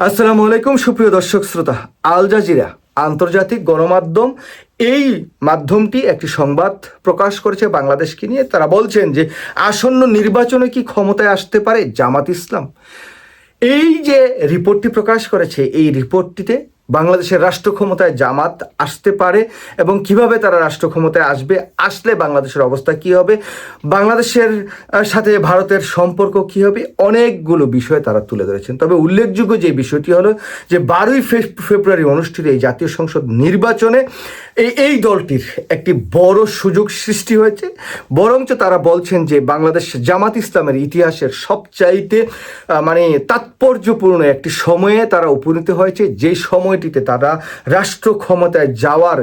আসসালামু আলাইকুম, সুপ্রিয় দর্শক শ্রোতা। আল জাজিরা আন্তর্জাতিক গণমাধ্যম এই মাধ্যমটি একটি সংবাদ প্রকাশ করেছে বাংলাদেশকে নিয়ে। তারা বলছেন যে, আসন্ন নির্বাচনে কি ক্ষমতায় আসতে পারে জামাত ইসলাম? এই যে রিপোর্টটি প্রকাশ করেছে, এই রিপোর্টটিতে বাংলাদেশের রাষ্ট্র ক্ষমতায় জামাত আসতে পারে এবং কীভাবে তারা রাষ্ট্র ক্ষমতায় আসবে, আসলে বাংলাদেশের অবস্থা কি হবে, বাংলাদেশের সাথে ভারতের সম্পর্ক কি হবে, অনেকগুলো বিষয় তারা তুলে ধরেছেন। তবে উল্লেখযোগ্য যে বিষয়টি হলো যে বারোই ফেব্রুয়ারি অনুষ্ঠিত এই জাতীয় সংসদ নির্বাচনে এই এই দলটির একটি বড় সুযোগ সৃষ্টি হয়েছে। বরঞ্চ তারা বলছেন যে বাংলাদেশ জামাত ইসলামের ইতিহাসের সবচাইতে মানে তাৎপর্যপূর্ণ একটি সময়ে তারা উপনীত হয়েছে। যে সময়টিতে তারা রাষ্ট্র ক্ষমতায় যাওয়ার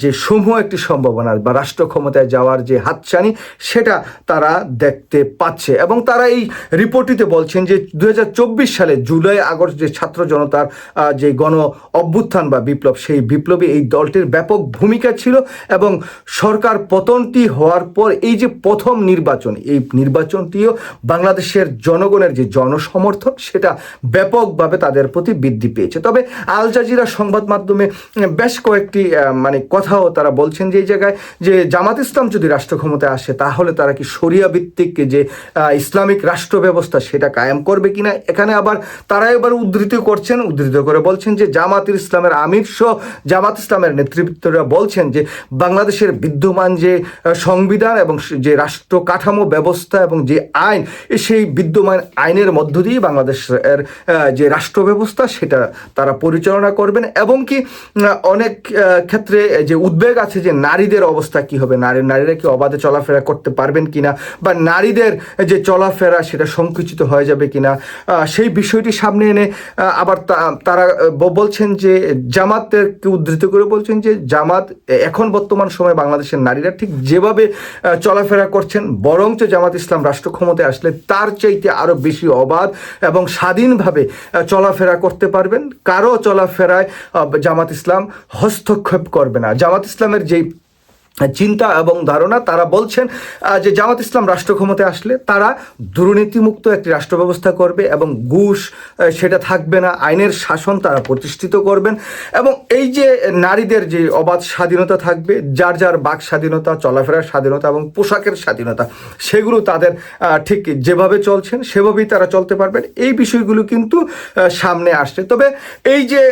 যে সমূহ একটি সম্ভাবনা বা রাষ্ট্র ক্ষমতায় যাওয়ার যে হাতছানি, সেটা তারা দেখতে পাচ্ছে। এবং তারা এই রিপোর্টটিতে বলছেন যে দু হাজার চব্বিশ সালে জুলাই আগস্ট যে ছাত্র জনতার যে গণ অভ্যুত্থান বা বিপ্লব, সেই বিপ্লবে এই দলটির ব্যাপক ভূমিকা ছিল এবং সরকার পতনটি হওয়ার পর এই যে প্রথম নির্বাচন, এই নির্বাচনটিও বাংলাদেশের জনগণের যে জনসমর্থন, সেটা ব্যাপকভাবে তাদের প্রতি বৃদ্ধি পেয়েছে। তবে আল জাজিরা সংবাদ মাধ্যমে বেশ কয়েকটি মানে কথাও তারা বলছেন যে এই জায়গায় যে জামাত ইসলাম যদি রাষ্ট্র ক্ষমতায় আসে, তাহলে তারা কি শরিয়া ভিত্তিক যে ইসলামিক রাষ্ট্র ব্যবস্থা সেটা কায়েম করবে কিনা? এখানে আবার তারা এবার উদ্ধৃত করছেন, উদ্ধৃত করে বলছেন যে জামাত ইসলামের আমির সহ, জামাত ইসলামের নেতৃত্বরা বলছেন যে বাংলাদেশের বিদ্যমান যে সংবিধান এবং যে রাষ্ট্র কাঠামো ব্যবস্থা এবং যে আইন সেই বিদ্যমান আইনের মধ্য দিয়ে বাংলাদেশের যে রাষ্ট্র ব্যবস্থা সেটা তারা পরিচালনা করবেন এবং কি অনেক ক্ষেত্রে যে উদ্বেগ আছে যে নারীদের অবস্থা কি হবে, নারী, নারীরা কি অবাধে চলাফেরা করতে পারবেন কিনা বা নারীদের যে চলাফেরা সেটা সংকুচিত হয়ে যাবে কিনা সেই বিষয়টি সামনে এনে আবার তারা বলছেন যে জামাতকে উদ্ধৃত করে বলছেন যে জামাত এখন বর্তমান সময়ে বাংলাদেশের নারীরা ঠিক যেভাবে চলাফেরা করছেন, বরঞ্চ জামাত ইসলাম রাষ্ট্র ক্ষমতায় আসলে তার চাইতে আরও বেশি অবাধ এবং স্বাধীনভাবে চলাফেরা করতে পারবেন। কারও চলাফেরায় জামাত ইসলাম হস্তক্ষেপ করবে না। জামাত ইসলামের যেই চিন্তা এবং ধারণা, তারা বলছেন যে জামাত ইসলাম রাষ্ট্র ক্ষমতায় আসলে তারা দুর্নীতিমুক্ত একটি রাষ্ট্র ব্যবস্থা করবে এবং ঘুষ সেটা থাকবে না, আইনের শাসন তারা প্রতিষ্ঠিত করবেন এবং এই যে নারীদের যে অবাধ স্বাধীনতা থাকবে, যার যার বাক স্বাধীনতা, চলাফেরার স্বাধীনতা এবং পোশাকের স্বাধীনতা, সেগুলো তাদের ঠিক যেভাবে চলছেন, সেভাবেই তারা চলতে পারবেন, এই বিষয়গুলো কিন্তু সামনে আসছে। তবে এই যে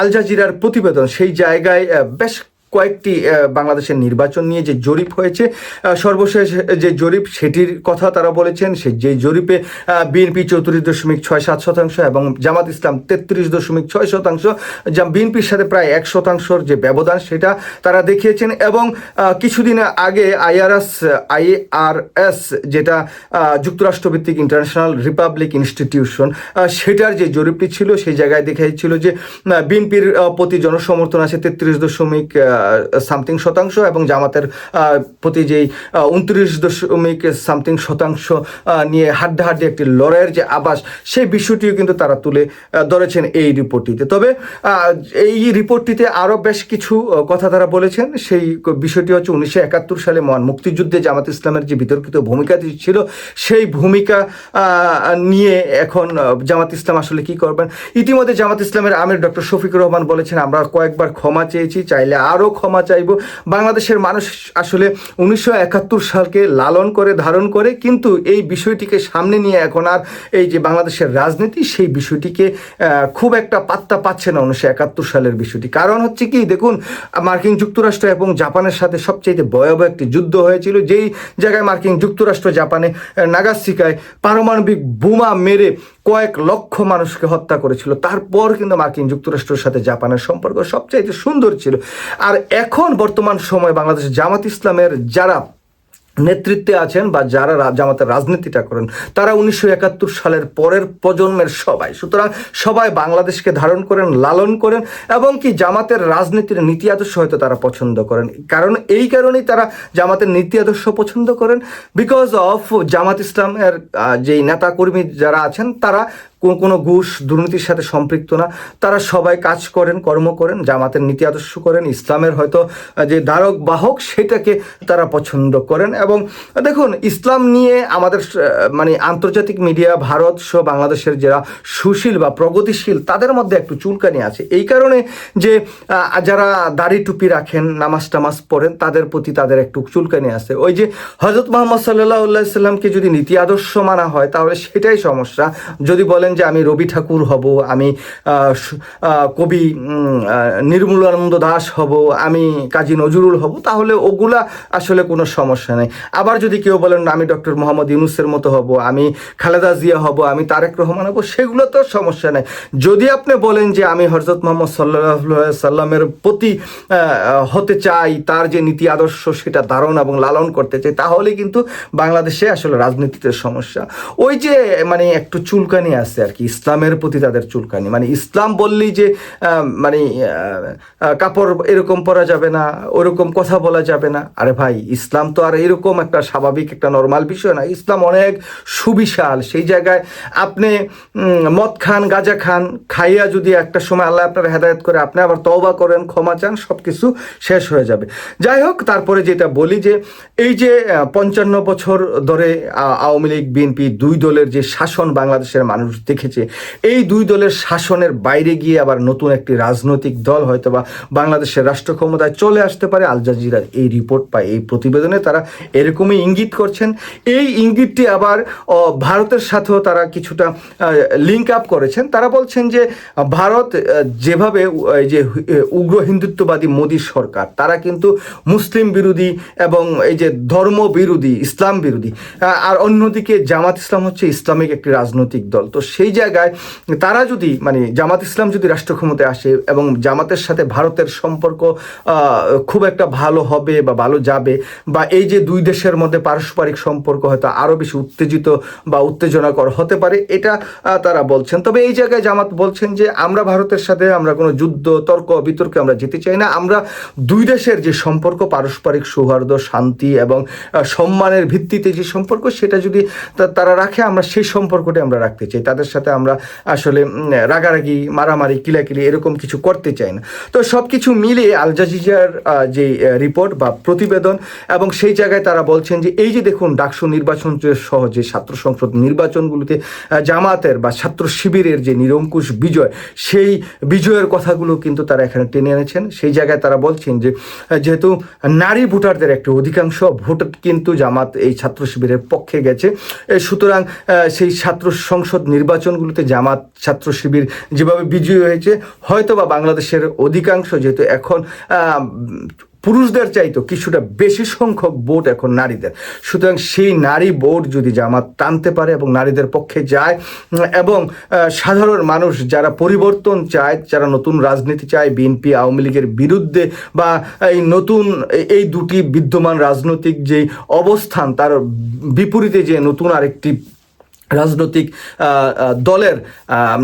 আল জাজিরার প্রতিবেদন, সেই জায়গায় বেশ কয়েকটি বাংলাদেশের নির্বাচন নিয়ে যে জরিপ হয়েছে সর্বশেষ যে জরিপ সেটির কথা তারা বলেছেন, সে যে জরিপে বিএনপি চৌত্রিশ দশমিক ছয় সাত শতাংশ এবং জামাত ইসলাম তেত্রিশ দশমিক ছয় শতাংশ, যা বিএনপির সাথে প্রায় এক শতাংশর যে ব্যবধান সেটা তারা দেখিয়েছেন এবং কিছুদিন আগে আইআরএস আইআরএস যেটা যুক্তরাষ্ট্রভিত্তিক ইন্টারন্যাশনাল রিপাবলিক ইনস্টিটিউশন সেটার যে জরিপটি ছিল, সেই জায়গায় দেখাইছিল যে বিএনপির প্রতি জনসমর্থন আছে তেত্রিশ দশমিক সামথিং শতাংশ এবং জামাতের প্রতি যেই উনত্রিশ দশমিক সামথিং শতাংশ নিয়ে হাড্ডাহাড্ডি একটি লড়াইয়ের যে আবাস সেই বিষয়টিও কিন্তু তারা তুলে ধরেছেন এই রিপোর্টটিতে। তবে এই রিপোর্টটিতে আরও বেশ কিছু কথা তারা বলেছেন। সেই বিষয়টি হচ্ছে উনিশশো একাত্তর সালে মহান মুক্তিযুদ্ধে জামাত ইসলামের যে বিতর্কিত ভূমিকা ছিল, সেই ভূমিকা নিয়ে এখন জামাত ইসলাম আসলে কি করবেন? ইতিমধ্যে জামাত ইসলামের আমির ডক্টর শফিকুর রহমান বলেছেন, আমরা কয়েকবার ক্ষমা চেয়েছি, চাইলে আরও ক্ষমা চাইব। বাংলাদেশের মানুষ আসলে উনিশশো একাত্তর সালকে লালন করে, ধারণ করে, কিন্তু এই বিষয়টিকে সামনে নিয়ে এখন আর এই যে বাংলাদেশের রাজনীতি, সেই বিষয়টিকে খুব একটা পাত্তা পাচ্ছে না উনিশশো একাত্তর সালের বিষয়টি। কারণ হচ্ছে কি, দেখুন, মার্কিন যুক্তরাষ্ট্র এবং জাপানের সাথে সবচেয়ে ভয়াবহ একটি যুদ্ধ হয়েছিল, যেই জায়গায় মার্কিন যুক্তরাষ্ট্র জাপানে নাগাসিকায় পারমাণবিক বোমা মেরে কয়েক লক্ষ মানুষকে হত্যা করেছিল। তারপর কিন্তু মার্কিন যুক্তরাষ্ট্রের সাথে জাপানের সম্পর্ক সবচাইতে সুন্দর ছিল। আর এখন বর্তমান সময় বাংলাদেশ জামাত ইসলামের যারা নেতৃত্বে আছেন বা যারা জামাতের রাজনীতিটা করেন, তারা উনিশশো একাত্তর সালের পরের প্রজন্মের সবাই। সুতরাং সবাই বাংলাদেশকে ধারণ করেন, লালন করেন এবং কি জামাতের রাজনীতির নীতি আদর্শ হয়তো তারা পছন্দ করেন। কারণ এই কারণেই তারা জামাতের নীতি আদর্শ পছন্দ করেন। বিকজ অফ জামাত ইসলামের যেই নেতা কর্মী যারা আছেন, তারা কোনো কোনো ঘুষ, দুর্নীতির সাথে সম্পৃক্ত না। তারা সবাই কাজ করেন, কর্ম করেন, জামাতের নীতি আদর্শ করেন, ইসলামের হয়তো যে ধারক বাহক সেটাকে তারা পছন্দ করেন এবং দেখুন, ইসলাম নিয়ে আমাদের মানে আন্তর্জাতিক মিডিয়া, ভারত সহ বাংলাদেশের যারা সুশীল বা প্রগতিশীল, তাদের মধ্যে একটু চুলকানি আছে। এই কারণে যে যারা দাড়ি টুপি রাখেন, নামাজ টামাজ পড়েন, তাদের প্রতি তাদের একটু চুলকানি আছে। ওই যে হজরত মোহাম্মদ সাল্লাহ সাল্লামকে যদি নীতি আদর্শ মানা হয়, তাহলে সেটাই সমস্যা। যদি বলেন যে, আমি রবি ঠাকুর হব, আমি কবি নির্মূলানন্দ দাস হব, আমি কাজী নজরুল হব, তাহলে ওগুলা আসলে কোনো সমস্যা নেই। আবার যদি কেউ বলেন, আমি ডক্টর মোহাম্মদ ইউনুসের মতো হব, আমি খালেদা জিয়া হব, আমি তারেক রহমান হব, সেগুলো তো সমস্যা নেই। যদি আপনি বলেন যে আমি হজরত মোহাম্মদ সাল্লাহ সাল্লামের প্রতি হতে চাই, তার যে নীতি আদর্শ সেটা ধারণ এবং লালন করতে চাই, তাহলে কিন্তু বাংলাদেশে আসলে রাজনীতিতে সমস্যা। ওই যে মানে একটু চুলকানি আছে আর কি, ইসলামের প্রতি তাদের চুলকানি। মানে ইসলাম বললেই যে মানে কাপড় এরকম পরা যাবে না, ওরকম কথা বলা যাবে না। আরে ভাই, ইসলাম তো আর এরকম একটা স্বাভাবিক, একটা নর্মাল বিষয় না। ইসলাম অনেক সুবিশাল। সেই জায়গায় আপনি মদ খান, গাঁজা খান, খাইয়া যদি একটা সময় আল্লাহ আপনার হেদায়ত করে, আপনি আবার তওবা করেন, ক্ষমা চান সব কিছু শেষ হয়ে যাবে। যাই হোক, তারপরে যেটা বলি যে, এই যে পঞ্চান্ন বছর ধরে আওয়ামী লীগ, বিএনপি দুই দলের যে শাসন বাংলাদেশের মানুষ দেখেছে, এই দুই দলের শাসনের বাইরে গিয়ে আবার নতুন একটি রাজনৈতিক দল হয়তো বা বাংলাদেশের রাষ্ট্র ক্ষমতায় চলে আসতে পারে। আল জাজিরার এই রিপোর্ট বা এই প্রতিবেদনে তারা এরকমই ইঙ্গিত করছেন। এই ইঙ্গিতটি আবার ভারতের সাথেও তারা কিছুটা লিঙ্ক আপ করেছেন। তারা বলছেন যে, ভারত যেভাবে এই যে উগ্র হিন্দুত্ববাদী মোদী সরকার, তারা কিন্তু মুসলিম বিরোধী এবং এই যে, ধর্ম বিরোধী, ইসলাম বিরোধী আর অন্যদিকে জামাত ইসলাম হচ্ছে ইসলামিক একটি রাজনৈতিক দল। তো সেই জায়গায় তারা যদি মানে জামাত ইসলাম যদি রাষ্ট্র ক্ষমতায় আসে এবং জামাতের সাথে ভারতের সম্পর্ক খুব একটা ভালো হবে বা ভালো যাবে বা এই যে দুই দেশের মধ্যে পারস্পরিক সম্পর্ক হয়তো আরও বেশি উত্তেজিত বা উত্তেজনাকর হতে পারে, এটা তারা বলছেন। তবে এই জায়গায় জামাত বলছেন যে, আমরা ভারতের সাথে, আমরা কোনো যুদ্ধ, তর্ক, বিতর্কে আমরা যেতে চাই না। আমরা দুই দেশের যে সম্পর্ক, পারস্পরিক সৌহার্দ্য, শান্তি এবং সম্মানের ভিত্তিতে যে সম্পর্ক, সেটা যদি তারা রাখে, আমরা সেই সম্পর্কটি আমরা রাখতে চাই। তাদের সাথে আমরা আসলে রাগারাগি, মারামারি, কিলাকিলি এরকম কিছু করতে চাই না। তো সব কিছু মিলিয়ে আল জাজিজার যে রিপোর্ট বা প্রতিবেদন এবং সেই জায়গায় তারা বলছেন যে এই যে দেখুন ডাকসু নির্বাচন সহ যে ছাত্র সংসদ নির্বাচনগুলোতে জামাতের বা ছাত্র শিবিরের যে নিরঙ্কুশ বিজয়, সেই বিজয়ের কথাগুলো কিন্তু তারা এখানে টেনে এনেছেন। সেই জায়গায় তারা বলছেন যে যেহেতু নারী ভোটারদের একটি অধিকাংশ ভোট কিন্তু জামাত এই ছাত্র শিবিরের পক্ষে গেছে। সুতরাং সেই ছাত্র সংসদ নির্বাচনগুলোতে জামাত, ছাত্র শিবির যেভাবে বিজয়ী হয়েছে হয়তো বা বাংলাদেশের অধিকাংশ যেহেতু এখন পুরুষদের চাইতো কিছুটা বেশি সংখ্যক ভোট এখন নারীদের। সুতরাং সেই নারী ভোট যদি জামাত টানতে পারে এবং নারীদের পক্ষে যায়, এবং সাধারণ মানুষ যারা পরিবর্তন চায়, যারা নতুন রাজনীতি চায়, বিএনপি, আওয়ামী লীগের বিরুদ্ধে বা এই নতুন এই- দুটি বিদ্যমান রাজনৈতিক যে অবস্থান, তার বিপরীতে যে নতুন আরেকটি রাজনৈতিক দলের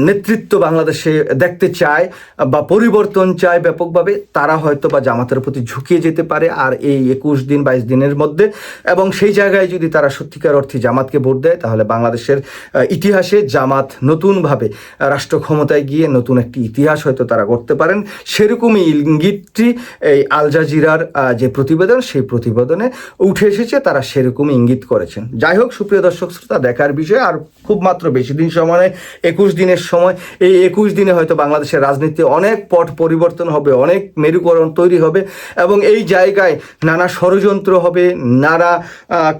নেতৃত্ব বাংলাদেশে দেখতে চায় বা পরিবর্তন চায় ব্যাপকভাবে, তারা হয়তো বা জামাতের প্রতি ঝুঁকিয়ে যেতে পারে। আর এই একুশ দিন, বাইশ দিনের মধ্যে, এবং সেই জায়গায় যদি তারা সত্যিকার অর্থে জামাতকে ভোট দেয়, তাহলে বাংলাদেশের ইতিহাসে জামাত নতুনভাবে রাষ্ট্র ক্ষমতায় গিয়ে নতুন একটি ইতিহাস হয়তো তারা করতে পারেন। সেরকমই ইঙ্গিতটি এই আল জাজিরার যে প্রতিবেদন, সেই প্রতিবেদনে উঠে এসেছে, তারা সেরকমই ইঙ্গিত করেছেন। যাই হোক, সুপ্রিয় দর্শক শ্রোতা, দেখার বিষয়ে আর খুব মাত্র বেশি দিন সময় একুশ দিনের সময়। এই একুশ দিনে হয়তো বাংলাদেশের রাজনীতি অনেক পট পরিবর্তন হবে, অনেক মেরুকরণ তৈরি হবে এবং এই জায়গায় নানা ষড়যন্ত্র হবে, নানা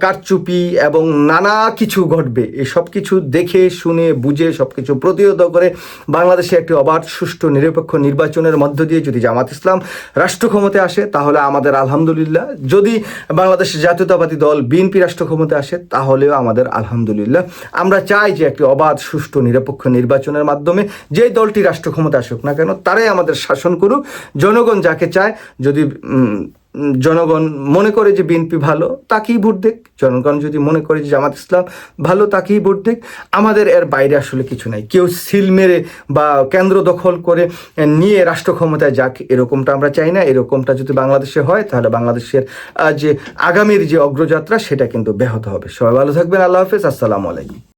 কারচুপি এবং নানা কিছু ঘটবে। এই সব কিছু দেখে, শুনে, বুঝে, সব কিছু প্রতিহত করে বাংলাদেশে একটি অবাধ, সুষ্ঠু, নিরপেক্ষ নির্বাচনের মধ্য দিয়ে যদি জামাত ইসলাম রাষ্ট্র ক্ষমতায় আসে, তাহলে আমাদের আলহামদুলিল্লাহ। যদি বাংলাদেশ জাতীয়তাবাদী দল, বিএনপি রাষ্ট্র ক্ষমতায় আসে, তাহলেও আমাদের আলহামদুলিল্লাহ। আমরা চাই যে একটি অবাধ, সুষ্ঠু, নিরপেক্ষ নির্বাচনের মাধ্যমে যে দলটি রাষ্ট্র ক্ষমতা আসুক না কেন, তারাই আমাদের শাসন করুক। জনগণ যাকে চায়, যদি জনগণ মনে করে যে বিএনপি ভালো, তাকেই ভোট দেখ জনগণ যদি মনে করে যে জামাত ইসলাম ভালো, তাকেই ভোট দেখ আমাদের এর বাইরে আসলে কিছু নাই। কেউ সিল মেরে বা কেন্দ্র দখল করে নিয়ে রাষ্ট্র ক্ষমতায় যাক, এরকমটা আমরা চাই না। এরকমটা যদি বাংলাদেশে হয়, তাহলে বাংলাদেশের যে আগামীর যে অগ্রযাত্রা, সেটা কিন্তু ব্যাহত হবে। সবাই ভালো থাকবেন। আল্লাহ হাফেজ। আসসালামু আলাইকুম।